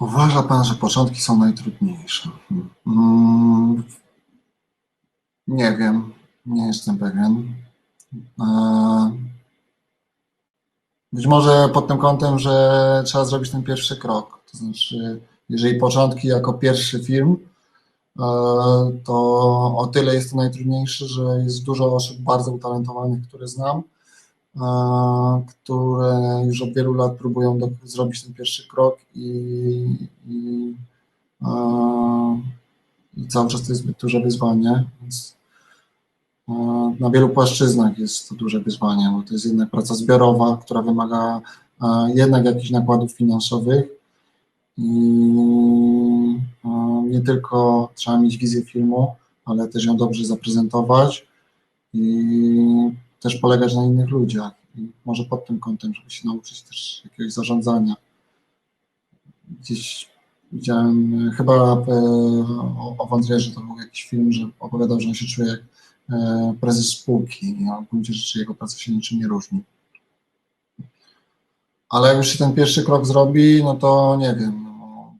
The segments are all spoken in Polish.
Uważa Pan, że początki są najtrudniejsze? Mm, nie wiem, nie jestem pewien. E, być może pod tym kątem, że trzeba zrobić ten pierwszy krok. To znaczy, jeżeli początki jako pierwszy film, e, to o tyle jest to najtrudniejsze, że jest dużo osób bardzo utalentowanych, które znam, które już od wielu lat próbują do, zrobić ten pierwszy krok i, i, i cały czas to jest duże wyzwanie. Więc na wielu płaszczyznach jest to duże wyzwanie, bo to jest jednak praca zbiorowa, która wymaga jednak jakichś nakładów finansowych i nie tylko trzeba mieć wizję filmu, ale też ją dobrze zaprezentować i też polegać na innych ludziach. I może pod tym kątem, żeby się nauczyć też jakiegoś zarządzania. Gdzieś widziałem, chyba e, o, o Wandrierze to był jakiś film, że opowiadał, że on się czuje jak E, prezes spółki. Ja w gruncie rzeczy jego praca się niczym nie różni. Ale jak już się ten pierwszy krok zrobi, no to nie wiem. No,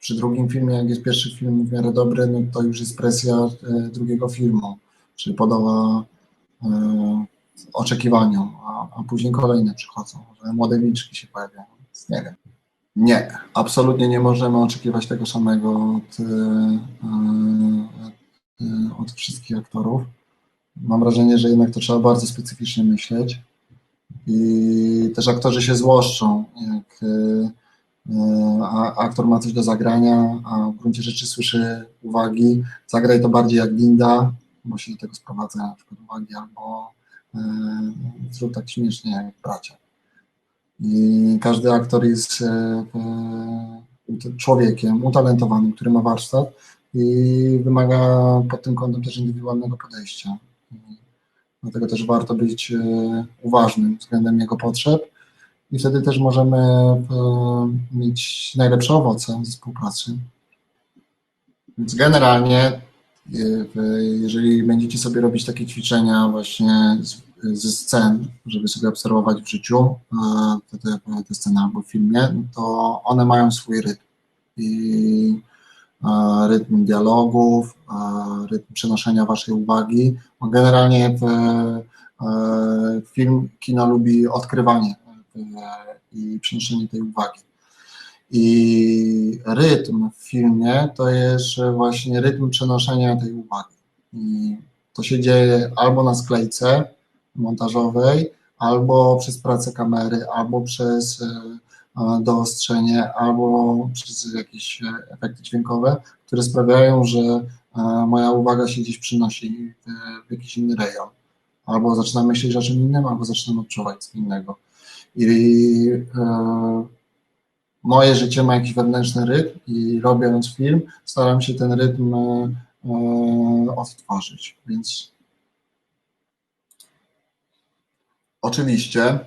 przy drugim filmie, jak jest pierwszy film w miarę dobry, no to już jest presja e, drugiego filmu, czyli podoba oczekiwaniom, a, a później kolejne przychodzą, że młode wilczki się pojawiają, więc nie wiem. Nie, absolutnie nie możemy oczekiwać tego samego od, od wszystkich aktorów mam wrażenie, że jednak to trzeba bardzo specyficznie myśleć. I też aktorzy się złoszczą, jak e, e, aktor ma coś do zagrania, a w gruncie rzeczy słyszy uwagi, zagraj to bardziej jak Linda, bo się do tego sprowadza na przykład uwagi, albo e, zrób tak śmiesznie jak bracia. I każdy aktor jest człowiekiem utalentowanym, który ma warsztat i wymaga pod tym kątem też indywidualnego podejścia. Dlatego też warto być e, uważnym względem jego potrzeb i wtedy też możemy e, mieć najlepsze owoce ze współpracy. Więc generalnie, e, jeżeli będziecie sobie robić takie ćwiczenia właśnie ze scen, żeby sobie obserwować w życiu te, te, te sceny albo w filmie, to one mają swój rytm. I rytm dialogów, rytm przenoszenia waszej uwagi. Generalnie e, film, kino lubi odkrywanie e, i przenoszenie tej uwagi. I rytm w filmie to jest właśnie rytm przenoszenia tej uwagi. I to się dzieje albo na sklejce montażowej, albo przez pracę kamery, albo przez e, doostrzenie albo przez jakieś e, efekty dźwiękowe, które sprawiają, że e, moja uwaga się gdzieś przynosi w, jakiś inny rejon. Albo zaczynam myśleć o czym innym, albo zaczynam odczuwać co innego. I e, moje życie ma jakiś wewnętrzny rytm i robiąc film, staram się ten rytm e, e odtworzyć. Więc oczywiście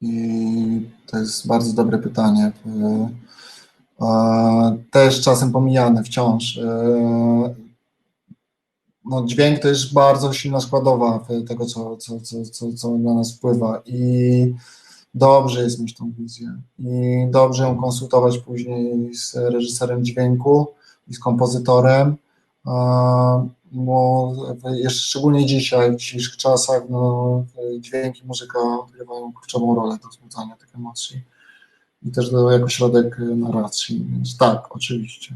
i to jest bardzo dobre pytanie. E, też czasem pomijane wciąż. No, dźwięk to jest bardzo silna składowa tego, co, co, co, co, co na nas wpływa i dobrze jest mieć tą wizję i dobrze ją konsultować później z reżyserem dźwięku i z kompozytorem bo jeszcze szczególnie dzisiaj, w dzisiejszych czasach, no, dźwięki, muzyka odgrywają kluczową rolę do wzbudzania tych emocji i też do, jako środek narracji, więc tak, oczywiście.